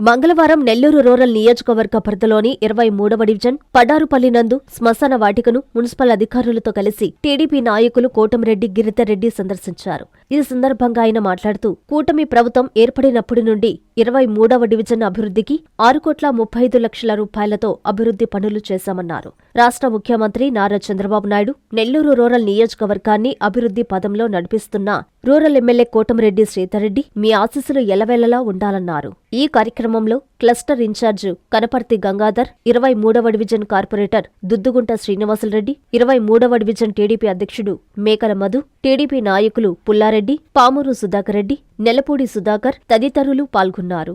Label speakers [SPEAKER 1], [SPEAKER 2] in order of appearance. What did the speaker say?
[SPEAKER 1] మంగళవారం నెల్లూరు రూరల్ నియోజకవర్గ పరిధిలోని ఇరవై మూడవ డివిజన్ పడారుపల్లి నందు శ్మశాన వాటికను మున్సిపల్ అధికారులతో కలిసి టీడీపీ నాయకులు కోటమిరెడ్డి గిరితరెడ్డి సందర్శించారు. ఈ సందర్భంగా ఆయన మాట్లాడుతూ కూటమి ప్రభుత్వం ఏర్పడినప్పటి నుండి ఇరవై మూడవ డివిజన్ అభివృద్ధికి ఆరు కోట్ల ముప్పై ఐదు లక్షల రూపాయలతో అభివృద్ధి పనులు చేశామన్నారు. రాష్ట్ర ముఖ్యమంత్రి నారా చంద్రబాబు నాయుడు నెల్లూరు రూరల్ నియోజకవర్గాన్ని అభివృద్ధి పదంలో నడిపిస్తున్న రూరల్ ఎమ్మెల్యే కోటమిరెడ్డి శ్రీధర్రెడ్డి మీ ఆశీస్సులు ఎలవేళలా ఉండాలన్నారు. ఈ కార్యక్రమంలో క్లస్టర్ ఇన్ఛార్జ్ కనపర్తి గంగాధర్ ఇరవై మూడవ డివిజన్ కార్పొరేటర్ దుద్దుగుంట శ్రీనివాసులరెడ్డి ఇరవై మూడవ డివిజన్ టీడీపీ అధ్యక్షుడు మేకల మధు టీడీపీ నాయకులు పుల్లారెడ్డి పామూరు సుధాకర్ రెడ్డి నెలపూడి సుధాకర్ తదితరులు పాల్గొన్నారు.